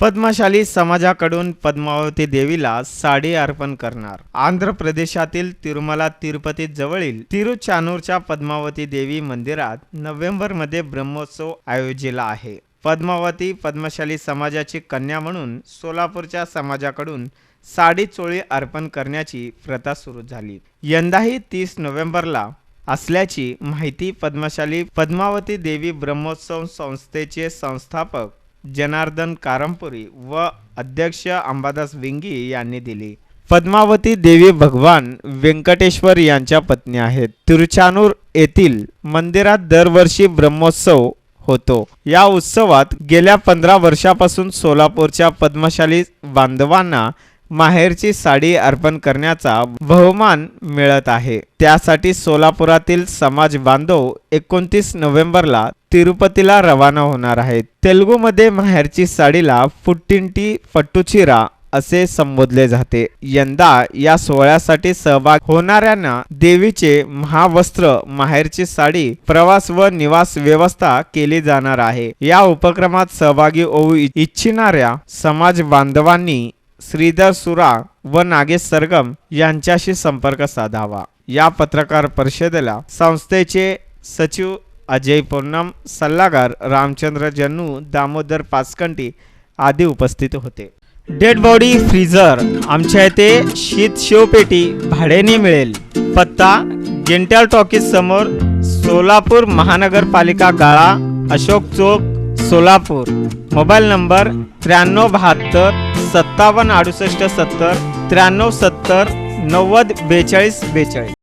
पद्मशाली समाजाकडून पद्मावती देवीला साडी अर्पण करणार. आंध्र प्रदेशातील तिरुमला तिरुपती जवळील तिरुचानूरच्या पद्मावती देवी मंदिरात नोव्हेंबरमध्ये ब्रह्मोत्सव आयोजिला आहे. पद्मावती पद्मशाली समाजाची कन्या म्हणून सोलापूरच्या समाजाकडून साडी चोळी अर्पण करण्याची प्रथा सुरू झाली. यंदाही तीस नोव्हेंबरला असल्याची माहिती पद्मशाली पद्मावती देवी ब्रह्मोत्सव संस्थेचे संस्थापक जनार्दन कारंपुरी व अध्यक्ष अंबादास विंगी यांनी दिली. पद्मावती देवी भगवान व्यंकटेश्वर यांच्या पत्नी आहेत. तिरुचानूर येथील मंदिरात दरवर्षी ब्रह्मोत्सव होतो. या उत्सवात गेल्या पंधरा वर्षापासून सोलापूरच्या पद्मशाली बांधवांना माहेरची साडी अर्पण करण्याचा बहुमान मिळत आहे. त्यासाठी सोलापुरातील समाज बांधव एकोणतीस नोव्हेंबरला तिरुपतीला रवाना होणार आहेत. तेलुगूमध्ये माहेरची साडीला फुट्टिंटी पट्टुचिरा असे संबोधले जाते. यंदा या सोहळ्यासाठी सहभाग होणाऱ्यांना देवीचे महावस्त्र माहेरची साडी प्रवास व निवास व्यवस्था केली जाणार आहे. या उपक्रमात सहभागी होऊ इच्छिणाऱ्या समाज बांधवांनी श्रीधर सुरा व नागेश सरगम यांच्याशी संपर्क साधावा. या पत्रकार परिषदेला संस्थेचे सचिव अजय पूर्णम सल्लागार रामचंद्र जन्नू दामोदर पाचकंटी आदी उपस्थित होते. डेड बॉडी फ्रीझर आमच्या इथे शीत शिवपेटी भाड्याने मिळेल. पत्ता जेंटल टॉकीज समोर सोलापूर महानगरपालिका गाळा अशोक चौक सोलापूर. मोबाईल नंबर त्र्याण्णव बहात्तर सत्तावन्न अडुसष्ट सत्तर त्र्याण्णव सत्तर नव्वद बेचाळीस बेचाळीस.